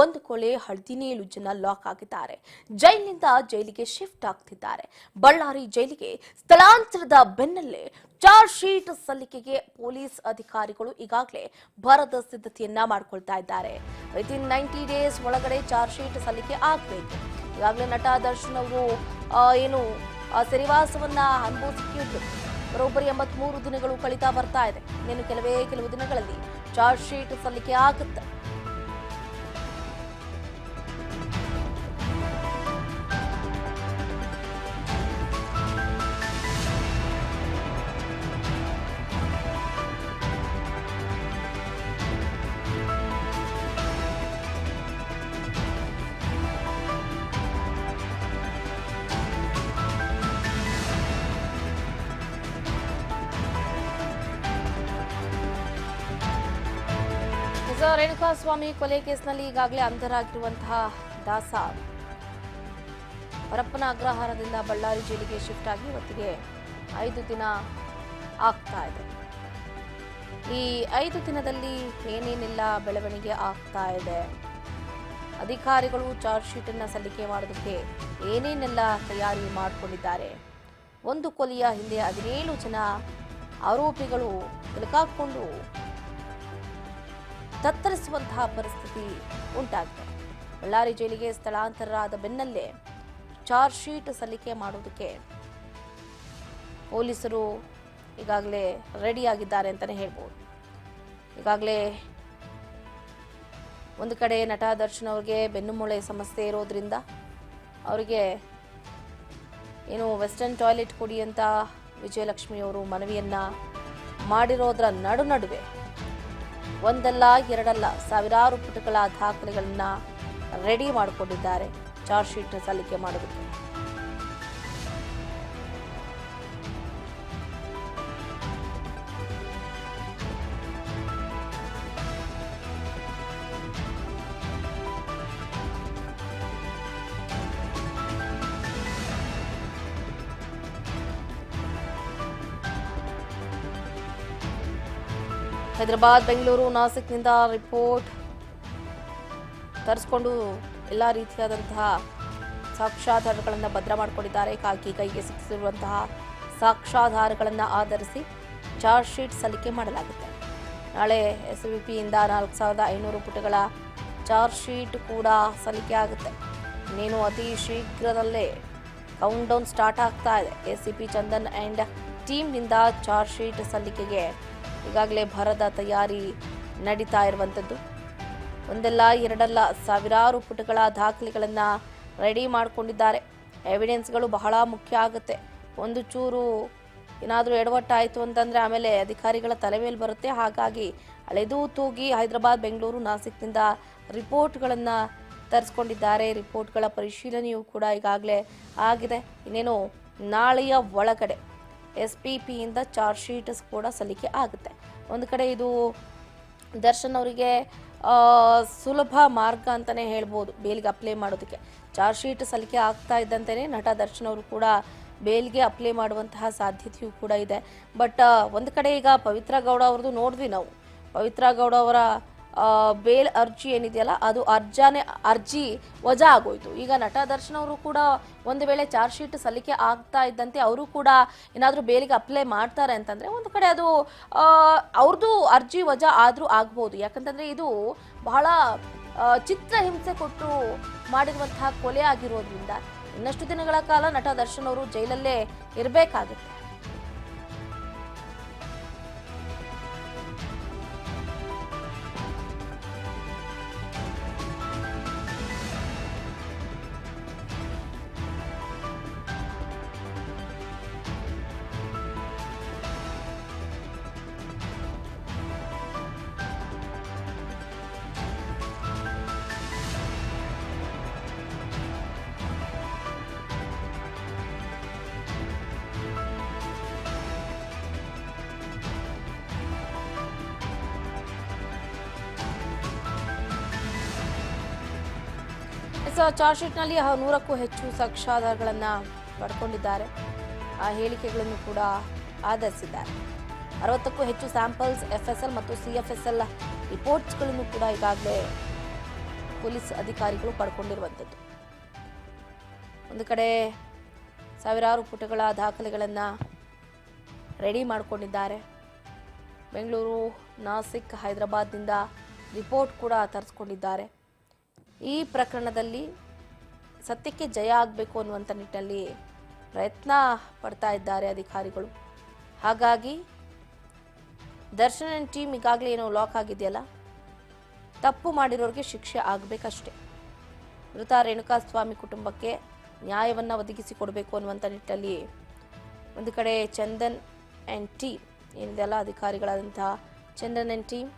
ಒಂದು ಕೊಳೆ ಹದಿನೇಳು ಜನ ಲಾಕ್ ಆಗಿದ್ದಾರೆ. ಜೈಲಿನಿಂದ ಜೈಲಿಗೆ ಶಿಫ್ಟ್ ಆಗ್ತಿದ್ದಾರೆ. ಬಳ್ಳಾರಿ ಜೈಲಿಗೆ ಸ್ಥಳಾಂತರದ ಬೆನ್ನಲ್ಲೇ ಚಾರ್ಜ್ ಶೀಟ್ ಸಲ್ಲಿಕೆಗೆ ಪೊಲೀಸ್ ಅಧಿಕಾರಿಗಳು ಈಗಾಗಲೇ ಭರದ ಸಿದ್ಧತೆಯನ್ನ ಮಾಡಿಕೊಳ್ತಾ ಇದ್ದಾರೆ. ವಿತಿನ್ ನೈಂಟಿ ಡೇಸ್ ಒಳಗಡೆ ಚಾರ್ಜ್ ಶೀಟ್ ಸಲ್ಲಿಕೆ ಆಗಬೇಕು. ಈಗಾಗಲೇ ನಟ ದರ್ಶನ್ ಅವರು ಏನು ಸೆರೆವಾಸವನ್ನ ಅನುಭವಿಸಿದ್ದು. ಬರೋಬ್ಬರಿ ಎಂಬತ್ಮೂರು ದಿನಗಳು ಕಳೀತಾ ಬರ್ತಾ ಇದೆ. ಇನ್ನೇನು ಕೆಲವೇ ಕೆಲವು ದಿನಗಳಲ್ಲಿ ಚಾರ್ಜ್ ಶೀಟ್ ಸಲ್ಲಿಕೆ ಆಗುತ್ತೆ. ರೇಣುಕಾಸ್ವಾಮಿ ಕೊಲೆ ಕೇಸ್ನಲ್ಲಿ ಈಗಾಗಲೇ ಅಂಧರಾಗಿರುವಂತಹ ದಾಸ. ಪರಪ್ಪನ ಅಗ್ರಹಾರದಿಂದ ಬಳ್ಳಾರಿ ಜೈಲಿಗೆ ಶಿಫ್ಟ್ ಆಗಿ ಇವತ್ತಿಗೆ ಐದು ದಿನ ಆಗ್ತಾ ಇದೆ. ಈ ಐದು ದಿನದಲ್ಲಿ ಏನೇನೆಲ್ಲ ಬೆಳವಣಿಗೆ ಆಗ್ತಾ ಇದೆ? ಅಧಿಕಾರಿಗಳು ಚಾರ್ಜ್ ಶೀಟ್ ಅನ್ನ ಸಲ್ಲಿಕೆ ಮಾಡೋದಕ್ಕೆ ಏನೇನೆಲ್ಲ ತಯಾರಿ ಮಾಡಿಕೊಂಡಿದ್ದಾರೆ? ಒಂದು ಕೊಲೆಯ ಹಿಂದೆ ಹದಿನೇಳು ಜನ ಆರೋಪಿಗಳು ಸಿಲುಕಾಕೊಂಡು ತತ್ತರಿಸುವಂತಹ ಪರಿಸ್ಥಿತಿ ಉಂಟಾಗಿದೆ. ಬಳ್ಳಾರಿ ಜೈಲಿಗೆ ಸ್ಥಳಾಂತರರಾದ ಬೆನ್ನಲ್ಲೇ ಚಾರ್ಜ್ ಶೀಟ್ ಸಲ್ಲಿಕೆ ಮಾಡುವುದಕ್ಕೆ ಪೊಲೀಸರು ಈಗಾಗಲೇ ರೆಡಿಯಾಗಿದ್ದಾರೆ ಅಂತಲೇ ಹೇಳ್ಬೋದು. ಈಗಾಗಲೇ ಒಂದು ಕಡೆ ನಟ ದರ್ಶನ್ ಅವ್ರಿಗೆ ಬೆನ್ನುಮೂಳೆ ಸಮಸ್ಯೆ ಇರೋದ್ರಿಂದ ಅವರಿಗೆ ಏನು ವೆಸ್ಟರ್ನ್ ಟಾಯ್ಲೆಟ್ ಕೊಡಿ ಅಂತ ವಿಜಯಲಕ್ಷ್ಮಿಯವರು ಮನವಿಯನ್ನ ಮಾಡಿರೋದ್ರ ನಡು ನಡುವೆ ಒಂದಲ್ಲ ಎರಡಲ್ಲ ಸಾವಿರಾರು ಪುಟಗಳ ದಾಖಲೆಗಳನ್ನ ರೆಡಿ ಮಾಡಿಕೊಂಡಿದ್ದಾರೆ. ಚಾರ್ಜ್ ಶೀಟ್ ಸಲ್ಲಿಕೆ ಮಾಡೋದಕ್ಕೆ ಹೈದರಾಬಾದ್, ಬೆಂಗಳೂರು, ನಾಸಿಕ್ನಿಂದ ರಿಪೋರ್ಟ್ ತರಿಸ್ಕೊಂಡು ಎಲ್ಲ ರೀತಿಯಾದಂತಹ ಸಾಕ್ಷ್ಯಾಧಾರಗಳನ್ನು ಭದ್ರ ಮಾಡಿಕೊಂಡಿದ್ದಾರೆ. ಕಾಕಿ ಕೈಗೆ ಸಿಕ್ಕಿಸಿರುವಂತಹ ಸಾಕ್ಷ್ಯಾಧಾರಗಳನ್ನು ಆಧರಿಸಿ ಚಾರ್ಜ್ ಶೀಟ್ ಸಲ್ಲಿಕೆ ಮಾಡಲಾಗುತ್ತೆ. ನಾಳೆ ಎಸ್ ವಿ ಪಿಯಿಂದ ನಾಲ್ಕು ಸಾವಿರದ ಐನೂರು ಪುಟಗಳ ಚಾರ್ಜ್ ಶೀಟ್ ಕೂಡ ಸಲ್ಲಿಕೆ ಆಗುತ್ತೆ. ಇನ್ನೇನು ಅತಿ ಶೀಘ್ರದಲ್ಲೇ ಕೌಂಟ್ ಡೌನ್ ಸ್ಟಾರ್ಟ್ ಆಗ್ತಾ ಇದೆ. S C P Chandan and ಟೀಮ್ನಿಂದ charge sheet ಸಲ್ಲಿಕೆಗೆ ಈಗಾಗಲೇ ಭರದ ತಯಾರಿ ನಡೀತಾ ಇರುವಂಥದ್ದು ಒಂದಲ್ಲ, ಎರಡಲ್ಲ, ಸಾವಿರಾರು ಪುಟಗಳ ದಾಖಲೆಗಳನ್ನು ರೆಡಿ ಮಾಡಿಕೊಂಡಿದ್ದಾರೆ. ಎವಿಡೆನ್ಸ್ಗಳು ಬಹಳ ಮುಖ್ಯ ಆಗುತ್ತೆ. ಒಂದು ಚೂರು ಏನಾದರೂ ಎಡವಟ್ಟಾಯಿತು ಅಂತಂದರೆ ಆಮೇಲೆ ಅಧಿಕಾರಿಗಳ ತಲೆ ಮೇಲೆ ಬರುತ್ತೆ. ಹಾಗಾಗಿ ಅಳೆದು ತೂಗಿ ಹೈದರಾಬಾದ್, ಬೆಂಗಳೂರು, ನಾಸಿಕ್ನಿಂದ ರಿಪೋರ್ಟ್ಗಳನ್ನು ತರಿಸ್ಕೊಂಡಿದ್ದಾರೆ. ರಿಪೋರ್ಟ್ಗಳ ಪರಿಶೀಲನೆಯೂ ಕೂಡ ಈಗಾಗಲೇ ಆಗಿದೆ. ಇನ್ನೇನು ನಾಳೆಯ ಒಳಗಡೆ. ಎಸ್ ಪಿ ಪಿಯಿಂದ ಚಾರ್ಜ್ ಶೀಟ್ಸ್ ಕೂಡ ಸಲ್ಲಿಕೆ ಆಗುತ್ತೆ. ಒಂದು ಕಡೆ ಇದು ದರ್ಶನ್ ಅವರಿಗೆ ಸುಲಭ ಮಾರ್ಗ ಅಂತಲೇ ಹೇಳ್ಬೋದು ಬೇಲ್ಗೆ ಅಪ್ಲೈ ಮಾಡೋದಕ್ಕೆ. ಚಾರ್ಜ್ ಶೀಟ್ ಸಲ್ಲಿಕೆ ಆಗ್ತಾ ಇದ್ದಂತೆಯೇ ನಟ ದರ್ಶನ್ ಅವರು ಕೂಡ ಬೇಲ್ಗೆ ಅಪ್ಲೈ ಮಾಡುವಂತಹ ಸಾಧ್ಯತೆಯೂ ಕೂಡ ಇದೆ. ಬಟ್ ಒಂದು ಕಡೆ ಈಗ ಪವಿತ್ರ ಗೌಡ ಅವ್ರದ್ದು ನೋಡಿದ್ವಿ ನಾವು. ಪವಿತ್ರ ಗೌಡ ಅವರ ಬೇಲ್ ಅರ್ಜಿ ಏನಿದೆಯಲ್ಲ, ಅದು ಅರ್ಜಾನೆ, ಅರ್ಜಿ ವಜಾ ಆಗೋಯ್ತು. ಈಗ ನಟ ದರ್ಶನ್ ಅವರು ಕೂಡ ಒಂದು ವೇಳೆ ಚಾರ್ಜ್ ಶೀಟ್ ಸಲ್ಲಿಕೆ ಆಗ್ತಾ ಇದ್ದಂತೆ ಅವರು ಕೂಡ ಏನಾದರೂ ಬೇಲಿಗೆ ಅಪ್ಲೈ ಮಾಡ್ತಾರೆ ಅಂತಂದ್ರೆ ಒಂದು ಕಡೆ ಅದು ಅವ್ರದ್ದು ಅರ್ಜಿ ವಜಾ ಆದರೂ ಆಗ್ಬೋದು. ಯಾಕಂತಂದ್ರೆ ಇದು ಬಹಳ ಚಿತ್ರ ಚಿತ್ರಹಿಂಸೆ ಕೊಟ್ಟು ಮಾಡಿರುವಂತಹ ಕೊಲೆ ಆಗಿರೋದ್ರಿಂದ ಇನ್ನಷ್ಟು ದಿನಗಳ ಕಾಲ ನಟ ದರ್ಶನ್ ಅವರು ಜೈಲಲ್ಲೇ ಇರಬೇಕಾಗುತ್ತೆ. ಸೊ ಚಾರ್ಜ್ ನೂರಕ್ಕೂ ಹೆಚ್ಚು ಸಾಕ್ಷ್ಯಾಧಾರಗಳನ್ನು ಪಡ್ಕೊಂಡಿದ್ದಾರೆ. ಆ ಹೇಳಿಕೆಗಳನ್ನು ಕೂಡ ಆಧರಿಸಿದ್ದಾರೆ. ಅರವತ್ತಕ್ಕೂ ಹೆಚ್ಚು ಸ್ಯಾಂಪಲ್ಸ್ ಎಫ್ ಎಸ್ ಎಲ್ ಮತ್ತು ಸಿ ಎಫ್ ಎಸ್ ಎಲ್ ರಿಪೋರ್ಟ್ಸ್ಗಳನ್ನು ಕೂಡ ಈಗಾಗಲೇ ಪೊಲೀಸ್ ಅಧಿಕಾರಿಗಳು ಪಡ್ಕೊಂಡಿರುವಂಥದ್ದು. ಒಂದು ಕಡೆ ಸಾವಿರಾರು ಪುಟಗಳ ದಾಖಲೆಗಳನ್ನು ರೆಡಿ ಮಾಡಿಕೊಂಡಿದ್ದಾರೆ. ಬೆಂಗಳೂರು, ನಾಸಿಕ್, ಹೈದರಾಬಾದ್ನಿಂದ ರಿಪೋರ್ಟ್ ಕೂಡ ತರಿಸ್ಕೊಂಡಿದ್ದಾರೆ. ಈ ಪ್ರಕರಣದಲ್ಲಿ ಸತ್ಯಕ್ಕೆ ಜಯ ಆಗಬೇಕು ಅನ್ನುವಂಥ ನಿಟ್ಟಿನಲ್ಲಿ ಪ್ರಯತ್ನ ಪಡ್ತಾ ಇದ್ದಾರೆ ಅಧಿಕಾರಿಗಳು. ಹಾಗಾಗಿ ದರ್ಶನ್ ಟೀಮ್ ಈಗಾಗಲೇ ಏನೋ ಲಾಕ್ ಆಗಿದೆಯಲ್ಲ, ತಪ್ಪು ಮಾಡಿರೋರಿಗೆ ಶಿಕ್ಷೆ ಆಗಬೇಕಷ್ಟೆ. ಮೃತ ರೇಣುಕಾಸ್ವಾಮಿ ಕುಟುಂಬಕ್ಕೆ ನ್ಯಾಯವನ್ನು ಒದಗಿಸಿಕೊಡಬೇಕು ಅನ್ನುವಂಥ ನಿಟ್ಟಲ್ಲಿ ಒಂದು ಕಡೆ ಚಂದನ್ ಆ್ಯಂಡ್ ಟೀಮ್ ಏನಿದೆಯಲ್ಲ ಅಧಿಕಾರಿಗಳಾದಂತಹ ಚಂದನ್ ಆ್ಯಂಡ್ ಟೀಮ್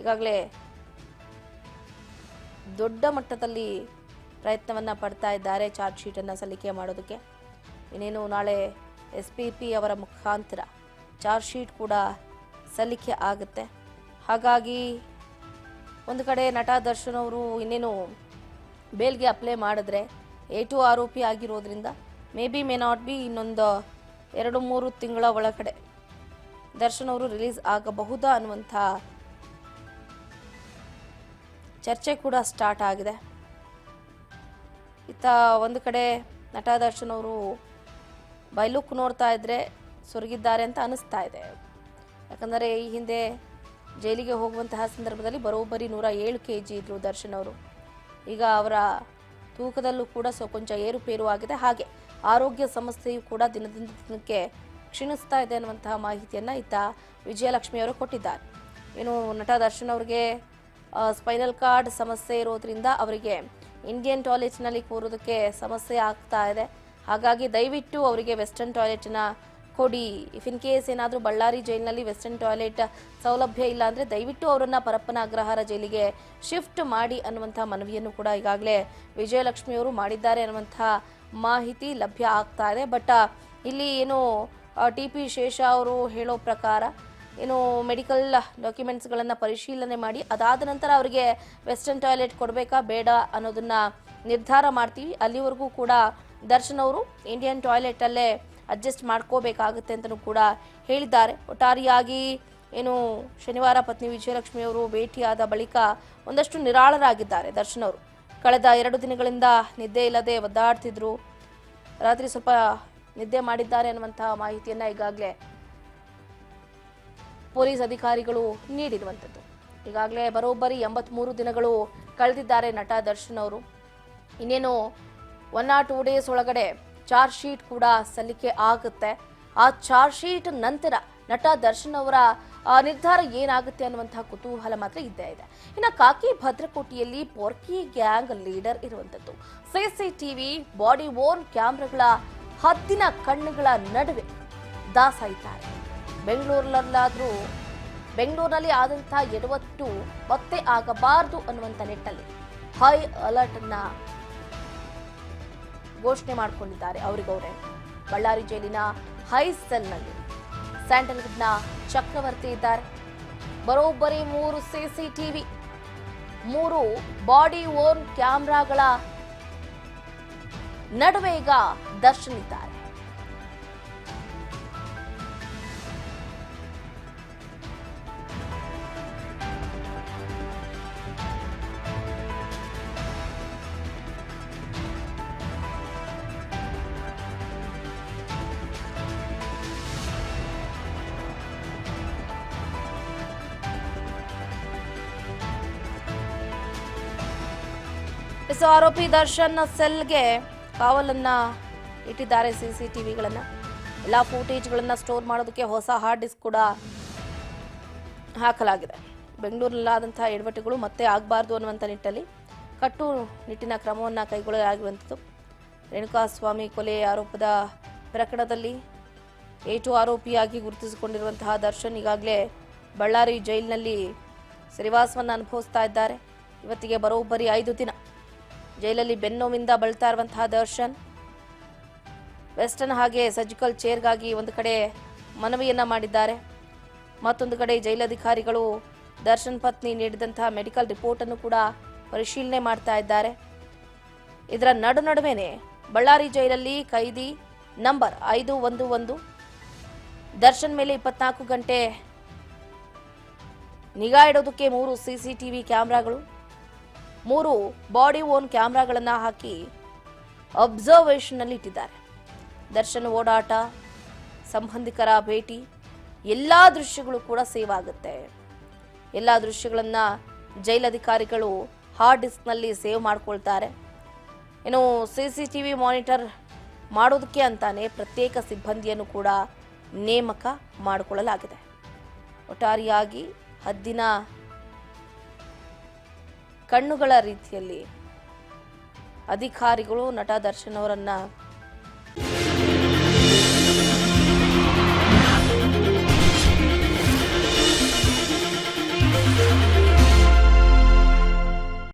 ಈಗಾಗಲೇ ದೊಡ್ಡ ಮಟ್ಟದಲ್ಲಿ ಪ್ರಯತ್ನವನ್ನು ಪಡ್ತಾ ಇದ್ದಾರೆ ಚಾರ್ಜ್ ಶೀಟನ್ನು ಸಲ್ಲಿಕೆ ಮಾಡೋದಕ್ಕೆ. ಇನ್ನೇನು ನಾಳೆ ಎಸ್ ಪಿ ಪಿ ಅವರ ಮುಖಾಂತರ ಚಾರ್ಜ್ ಶೀಟ್ ಕೂಡ ಸಲ್ಲಿಕೆ ಆಗುತ್ತೆ. ಹಾಗಾಗಿ ಒಂದು ಕಡೆ ನಟ ದರ್ಶನ್ ಅವರು ಇನ್ನೇನು ಬೇಲ್ಗೆ ಅಪ್ಲೈ ಮಾಡಿದ್ರೆ ಎ ಟು ಆರೋಪಿ ಆಗಿರೋದ್ರಿಂದ may be may not be ಇನ್ನೊಂದು ಎರಡು ಮೂರು ತಿಂಗಳ ಒಳಗಡೆ ದರ್ಶನ್ ಅವರು ರಿಲೀಸ್ ಆಗಬಹುದಾ ಅನ್ನುವಂಥ ಚರ್ಚೆ ಕೂಡ ಸ್ಟಾರ್ಟ್ ಆಗಿದೆ. ಇತ್ತ ಒಂದು ಕಡೆ ನಟ ದರ್ಶನ್ ಅವರು ಬೈಲುಕ್ ನೋಡ್ತಾ ಇದ್ರೆ ಸೊರಗಿದ್ದಾರೆ ಅಂತ ಅನಿಸ್ತಾ ಇದೆ. ಯಾಕಂದರೆ ಈ ಹಿಂದೆ ಜೈಲಿಗೆ ಹೋಗುವಂತಹ ಸಂದರ್ಭದಲ್ಲಿ ಬರೋಬ್ಬರಿ ನೂರ ಏಳು ಕೆ ಜಿ ಇದ್ರು ದರ್ಶನ್ ಅವರು. ಈಗ ಅವರ ತೂಕದಲ್ಲೂ ಕೂಡ ಸ್ವಲ್ಪ ಕೊಂಚ ಏರುಪೇರು ಆಗಿದೆ. ಹಾಗೆ ಆರೋಗ್ಯ ಸಮಸ್ಯೆಯು ಕೂಡ ದಿನದಿಂದ ದಿನಕ್ಕೆ ಕ್ಷೀಣಿಸ್ತಾ ಇದೆ ಅನ್ನುವಂತಹ ಮಾಹಿತಿಯನ್ನು ಇತ್ತ ವಿಜಯಲಕ್ಷ್ಮಿ ಅವರು ಕೊಟ್ಟಿದ್ದಾರೆ. ಏನು ನಟ ದರ್ಶನ್ ಅವರಿಗೆ ಸ್ಪೈನಲ್ ಕಾರ್ಡ್ ಸಮಸ್ಯೆ ಇರೋದ್ರಿಂದ ಅವರಿಗೆ ಇಂಡಿಯನ್ ಟಾಯ್ಲೆಟ್ನಲ್ಲಿ ಕೂರೋದಕ್ಕೆ ಸಮಸ್ಯೆ ಆಗ್ತಾ ಇದೆ. ಹಾಗಾಗಿ ದಯವಿಟ್ಟು ಅವರಿಗೆ ವೆಸ್ಟರ್ನ್ ಟಾಯ್ಲೆಟ್ನ ಕೊಡಿ. ಇಫ್ ಇನ್ ಕೇಸ್ ಏನಾದರೂ ಬಳ್ಳಾರಿ ಜೈಲಿನಲ್ಲಿ ವೆಸ್ಟರ್ನ್ ಟಾಯ್ಲೆಟ್ ಸೌಲಭ್ಯ ಇಲ್ಲ ಅಂದರೆ ದಯವಿಟ್ಟು ಅವರನ್ನು ಪರಪ್ಪನ ಅಗ್ರಹಾರ ಜೈಲಿಗೆ ಶಿಫ್ಟ್ ಮಾಡಿ ಅನ್ನುವಂಥ ಮನವಿಯನ್ನು ಕೂಡ ಈಗಾಗಲೇ ವಿಜಯಲಕ್ಷ್ಮಿಯವರು ಮಾಡಿದ್ದಾರೆ ಅನ್ನುವಂಥ ಮಾಹಿತಿ ಲಭ್ಯ ಆಗ್ತಾ ಇದೆ. ಬಟ್ ಇಲ್ಲಿ ಏನು ಟಿ ಪಿ ಶೇಷ ಅವರು ಹೇಳೋ ಪ್ರಕಾರ ಏನು ಮೆಡಿಕಲ್ ಡಾಕ್ಯುಮೆಂಟ್ಸ್ಗಳನ್ನು ಪರಿಶೀಲನೆ ಮಾಡಿ, ಅದಾದ ನಂತರ ಅವರಿಗೆ ವೆಸ್ಟರ್ನ್ ಟಾಯ್ಲೆಟ್ ಕೊಡಬೇಕಾ, ಬೇಡ ಅನ್ನೋದನ್ನು ನಿರ್ಧಾರ ಮಾಡ್ತೀವಿ. ಅಲ್ಲಿವರೆಗೂ ಕೂಡ ದರ್ಶನ್ ಅವರು ಇಂಡಿಯನ್ ಟಾಯ್ಲೆಟಲ್ಲೇ ಅಡ್ಜಸ್ಟ್ ಮಾಡ್ಕೋಬೇಕಾಗುತ್ತೆ ಅಂತಲೂ ಕೂಡ ಹೇಳಿದ್ದಾರೆ. ಒಟ್ಟಾರಿಯಾಗಿ ಏನು ಶನಿವಾರ ಪತ್ನಿ ವಿಜಯಲಕ್ಷ್ಮಿ ಅವರು ಭೇಟಿಯಾದ ಬಳಿಕ ಒಂದಷ್ಟು ನಿರಾಳರಾಗಿದ್ದಾರೆ ದರ್ಶನ್ ಅವರು. ಕಳೆದ ಎರಡು ದಿನಗಳಿಂದ ನಿದ್ದೆ ಇಲ್ಲದೆ ಒದ್ದಾಡ್ತಿದ್ರು. ರಾತ್ರಿ ಸ್ವಲ್ಪ ನಿದ್ದೆ ಮಾಡಿದ್ದಾರೆ ಅನ್ನುವಂತಹ ಮಾಹಿತಿಯನ್ನು ಈಗಾಗಲೇ ಪೊಲೀಸ್ ಅಧಿಕಾರಿಗಳು ನೀಡಿರುವಂಥದ್ದು. ಈಗಾಗಲೇ ಬರೋಬ್ಬರಿ ಎಂಬತ್ಮೂರು ದಿನಗಳು ಕಳೆದಿದ್ದಾರೆ ನಟ ದರ್ಶನ್ ಅವರು. ಇನ್ನೇನು ಒನ್ ಆರ್ ಟೂ ಡೇಸ್ ಒಳಗಡೆ ಚಾರ್ಜ್ ಶೀಟ್ ಕೂಡ ಸಲ್ಲಿಕೆ ಆಗುತ್ತೆ. ಆ ಚಾರ್ಜ್ ಶೀಟ್ ನಂತರ ನಟ ದರ್ಶನ್ ಅವರ ನಿರ್ಧಾರ ಏನಾಗುತ್ತೆ ಅನ್ನುವಂತಹ ಕುತೂಹಲ ಮಾತ್ರ ಇದ್ದೇ ಇದೆ. ಇನ್ನು ಕಾಕಿ ಭದ್ರಕೋಟಿಯಲ್ಲಿ ಪೊರ್ಕಿ ಗ್ಯಾಂಗ್ ಲೀಡರ್ ಇರುವಂಥದ್ದು. ಸಿಸಿಟಿವಿ ಬಾಡಿ ಓನ್ ಕ್ಯಾಮ್ರಾಗಳ ಹದ್ದಿನ ಕಣ್ಣುಗಳ ನಡುವೆ ದಾಸಾಯಿದ್ದಾರೆ. ಬೆಂಗಳೂರಲ್ಲಾದರೂ ಬೆಂಗಳೂರಿನಲ್ಲಿ ಆದಂತಹ ಎಡವಟ್ಟು ಮತ್ತೆ ಆಗಬಾರದು ಅನ್ನುವಂಥ ನಿಟ್ಟಲ್ಲಿ ಹೈ ಅಲರ್ಟ್ ಅನ್ನ ಘೋಷಣೆ ಮಾಡಿಕೊಂಡಿದ್ದಾರೆ ಅವರಿಗವರೇ. ಬಳ್ಳಾರಿ ಜೈಲಿನ ಹೈ ಸೆಲ್ನಲ್ಲಿ ಸ್ಯಾಂಡಲ್ವುಡ್ನ ಚಕ್ರವರ್ತಿ ಇದ್ದಾರೆ. ಬರೋಬ್ಬರಿ ಮೂರು ಸಿಸಿಟಿವಿ ಮೂರು ಬಾಡಿ ಓನ್ ಕ್ಯಾಮ್ರಾಗಳ ನಡುವೆ ಈಗ ದರ್ಶನ್ ಇದ್ದಾರೆ ಎಸ್ ಆರೋಪಿ ದರ್ಶನ್ ಸೆಲ್ಗೆ ಕಾವಲನ್ನ ಇಟ್ಟಿದ್ದಾರೆ ಸಿ ಸಿ ಟಿ ವಿಗಳನ್ನು ಎಲ್ಲ ಫೂಟೇಜ್ಗಳನ್ನ ಸ್ಟೋರ್ ಮಾಡೋದಕ್ಕೆ ಹೊಸ ಹಾರ್ಡ್ ಡಿಸ್ಕ್ ಕೂಡ ಹಾಕಲಾಗಿದೆ ಬೆಂಗಳೂರಿನಲ್ಲಾದಂತಹ ಎಡವಟ್ಟುಗಳು ಮತ್ತೆ ಆಗಬಾರ್ದು ಅನ್ನುವಂಥ ನಿಟ್ಟಲ್ಲಿ ಕಟ್ಟು ನಿಟ್ಟಿನ ಕ್ರಮವನ್ನು ಕೈಗೊಳ್ಳಲಾಗಿರುವಂಥದ್ದು ರೇಣುಕಾಸ್ವಾಮಿ ಕೊಲೆ ಆರೋಪದ ಪ್ರಕರಣದಲ್ಲಿ ಏಟು ಆರೋಪಿಯಾಗಿ ಗುರುತಿಸಿಕೊಂಡಿರುವಂತಹ ದರ್ಶನ್ ಈಗಾಗಲೇ ಬಳ್ಳಾರಿ ಜೈಲಿನಲ್ಲಿ ಸಿರಿವಾಸವನ್ನು ಅನುಭವಿಸ್ತಾ ಇದ್ದಾರೆ ಇವತ್ತಿಗೆ ಬರೋಬ್ಬರಿ ಐದು ದಿನ. ಜೈಲಲ್ಲಿ ಬೆನ್ನೋವಿಂದ ಬಳಲ್ತಾ ಇರುವಂತಹ ದರ್ಶನ್. ವೆಸ್ಟರ್ನ್ ಹಾಗೆ ಸರ್ಜಿಕಲ್ ಚೇರ್ಗಾಗಿ ಒಂದು ಕಡೆ ಮನವಿಯನ್ನ ಮಾಡಿದ್ದಾರೆ. ಮತ್ತೊಂದು ಕಡೆ ಜೈಲಧಿಕಾರಿಗಳು ದರ್ಶನ್ ಪತ್ನಿ ನೀಡಿದಂತಹ ಮೆಡಿಕಲ್ ರಿಪೋರ್ಟ್ ಅನ್ನು ಕೂಡ ಪರಿಶೀಲನೆ ಮಾಡ್ತಾ ಇದ್ದಾರೆ. ಇದರ ನಡು ನಡುವೆನೆ ಬಳ್ಳಾರಿ ಜೈಲಲ್ಲಿ ಕೈದಿ ನಂಬರ್ ಐದು ಒಂದು ಒಂದು. ದರ್ಶನ್ ಮೇಲೆ ಇಪ್ಪತ್ನಾಲ್ಕು ಗಂಟೆ ನಿಗಾ ಇಡೋದಕ್ಕೆ ಮೂರು ಸಿಸಿಟಿವಿ ಕ್ಯಾಮೆರಾಗಳು. ಮೂರು ಬಾಡಿ ಓನ್ ಕ್ಯಾಮ್ರಾಗಳನ್ನು ಹಾಕಿ ಅಬ್ಸರ್ವೇಷನ್ನಲ್ಲಿ ಇಟ್ಟಿದ್ದಾರೆ ದರ್ಶನ ಓಡಾಟ, ಸಂಬಂಧಿಕರ ಭೇಟಿ, ಎಲ್ಲ ದೃಶ್ಯಗಳು ಕೂಡ ಸೇವ್ ಆಗುತ್ತೆ. ಎಲ್ಲ ದೃಶ್ಯಗಳನ್ನು ಜೈಲಧಿಕಾರಿಗಳು ಹಾರ್ಡ್ ಡಿಸ್ಕ್ನಲ್ಲಿ ಸೇವ್ ಮಾಡ್ಕೊಳ್ತಾರೆ. ಇನ್ನು C C T V monitor ಮಾಡೋದಕ್ಕೆ ಅಂತಾನೆ ಪ್ರತ್ಯೇಕ ಸಿಬ್ಬಂದಿಯನ್ನು ಕೂಡ ನೇಮಕ ಮಾಡಿಕೊಳ್ಳಲಾಗಿದೆ. ಒಟ್ಟಾರೆಯಾಗಿ ಹದ್ದಿನ ಕಣ್ಣುಗಳ ರೀತಿಯಲ್ಲಿ ಅಧಿಕಾರಿಗಳು ನಟ ದರ್ಶನ್ ಅವರನ್ನ